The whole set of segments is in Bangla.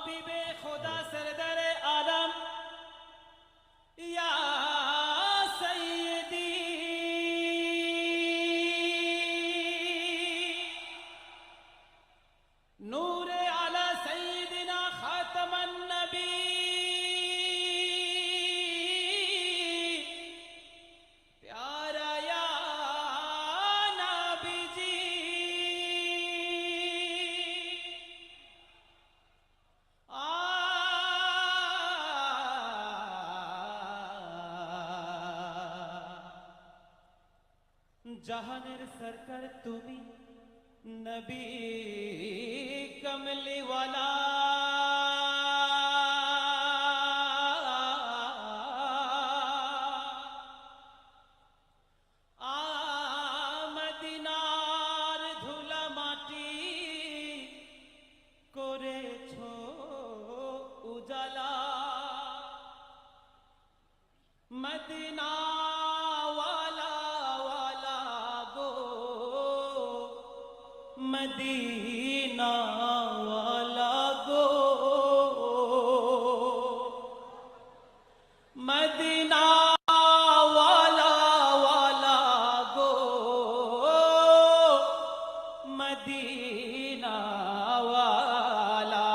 حبیب خدا سردر عالم. یا জাহানের সরকার তুমি নবী কমলিওয়ালা মদিনা ওয়ালা গো মদিনা ওয়ালা ওয়ালা গো মদিনা ওয়ালা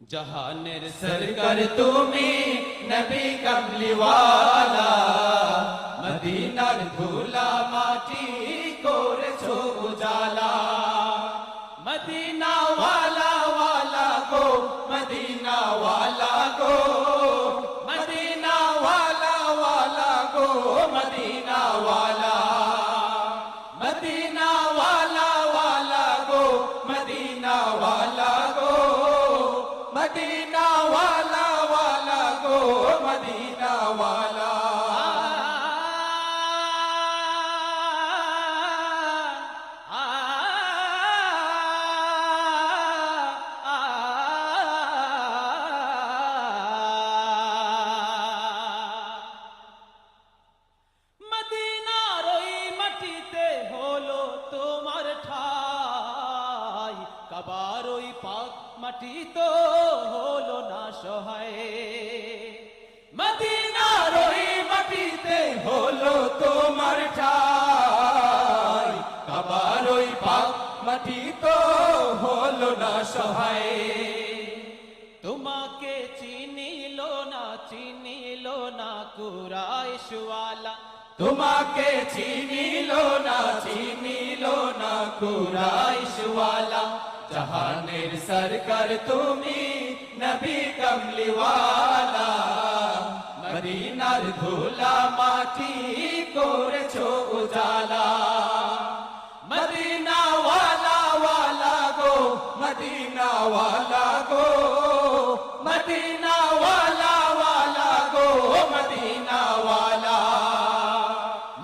জাহানের সরকার তুমি নবী কমলিওয়ালা মদিনার মদিনা ওয়ালা গো মদিনা হলো না সহায় মদিনার ওই মাটিতে হলো তোমার ঠাই। কাবার ওই পাক মাটি তো হলো না সহায়। তোমাকে চিনিল না চিনিল না কুরাইশওয়ালা। তোমাকে চিনিল না চিনিল না কুরাইশওয়ালা। জাহানের সরকার তুমি নবী কমলিওয়ালা মদিনার ধুলা মাটি করেছ উজালা মদিনা ওয়ালা ওয়ালা গো মদিনা ওয়ালা গো মদিনা ওয়ালা ওয়ালা গো মদিনা ওয়ালা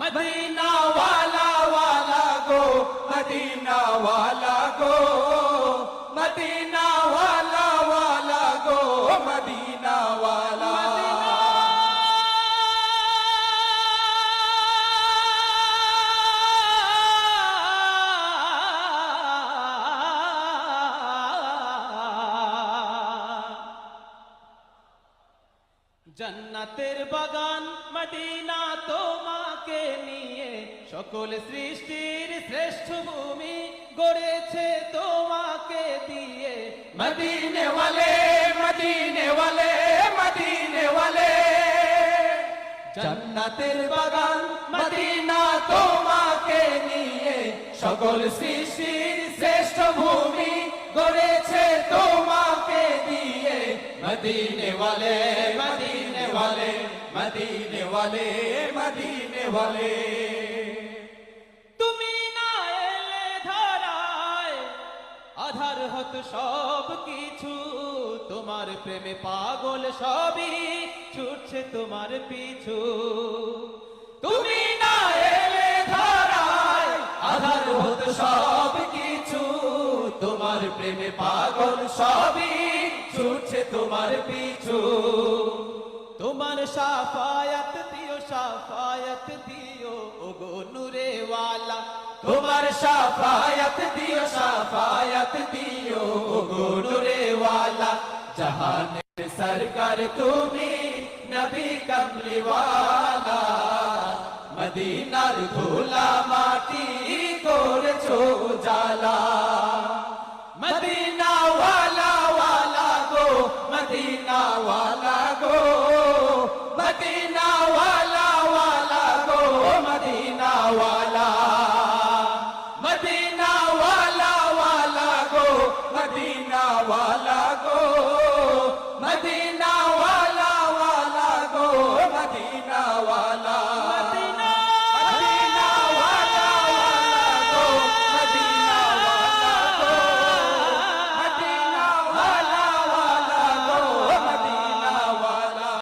মদিনা ওয়ালা ওয়ালা গো মদিনা ওয়ালা জান্নাতের বাগান মদিনা তোমাকে নিয়ে সকল সৃষ্টির শ্রেষ্ঠ ভূমি গড়েছে তোমাকে দিয়ে। মদিনে ওয়ালে মদিনে ওয়ালে মদিনে ওয়ালে জান্নাতের বাগান মদিনা তোমাকে নিয়ে সকল সৃষ্টির শ্রেষ্ঠ ভূমি গড়েছে তোমাকে মদিনে ওয়ালে মদিনে ওয়ালে মদিনে ওয়ালে মদিনে ওয়ালে তুমি না এলে ধরায়, আধার হত সব কিছু। তোমার প্রেমে পাগল সবই ছুটছে তোমার পিছু। তুমি না এলে ধরায়, আধার হত সব কিছু। তোমার প্রেমে পাগল সবই ছুটছে তোমার পিছু। তোমার সাফায়াত দিও সাফায়াত দিও, ওগো নূরে ওয়ালা তোমার সাফায়াত দিও সাফায়াত দিও গো নূরে ওয়ালা জাহানের সরকার তুমি নবী কমলি ওয়ালা মদিনার ধুলা মাটি করেছ জালা।